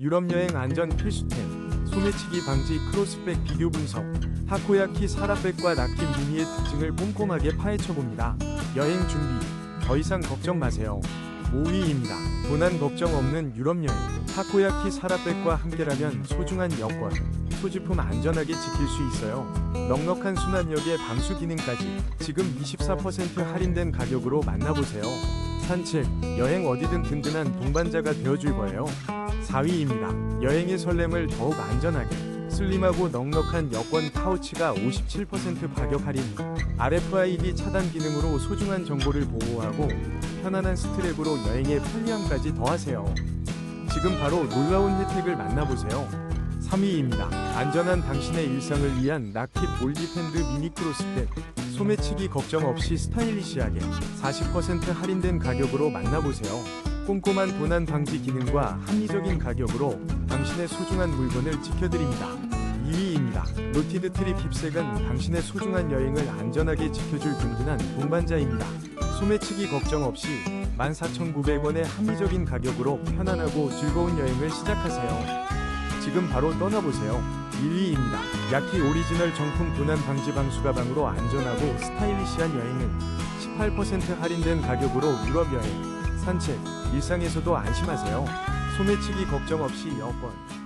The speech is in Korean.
유럽 여행 안전 필수템, 소매치기 방지 크로스백 비교 분석, 타코야키 사라백과 라키 미니의 특징을 꼼꼼하게 파헤쳐 봅니다. 여행 준비, 더 이상 걱정 마세요. 5위입니다. 도난 걱정 없는 유럽 여행. 타코야키 사라백과 함께라면 소중한 여권, 소지품 안전하게 지킬 수 있어요. 넉넉한 순환역의 방수 기능까지 지금 24% 할인된 가격으로 만나보세요. 산책, 여행 어디든 든든한 동반자가 되어줄 거예요. 4위입니다. 여행의 설렘을 더욱 안전하게 슬림하고 넉넉한 여권 파우치가 57% 가격 할인 RFID 차단 기능으로 소중한 정보를 보호하고 편안한 스트랩으로 여행의 편리함까지 더하세요. 지금 바로 놀라운 혜택을 만나보세요. 3위입니다. 안전한 당신의 일상을 위한 라킷 올디팬드 미니 크로스백 소매치기 걱정 없이 스타일리시하게 40% 할인된 가격으로 만나보세요. 꼼꼼한 도난 방지 기능과 합리적인 가격으로 당신의 소중한 물건을 지켜드립니다. 2위입니다. 노티드 트립 힙색은 당신의 소중한 여행을 안전하게 지켜줄 든든한 동반자입니다. 소매치기 걱정 없이 14,900원의 합리적인 가격으로 편안하고 즐거운 여행을 시작하세요. 지금 바로 떠나보세요. 1위입니다. 야키 오리지널 정품 도난 방지 방수 가방으로 안전하고 스타일리시한 여행을 18% 할인된 가격으로 유럽 여행, 산책, 일상에서도 안심하세요. 소매치기 걱정 없이 여권.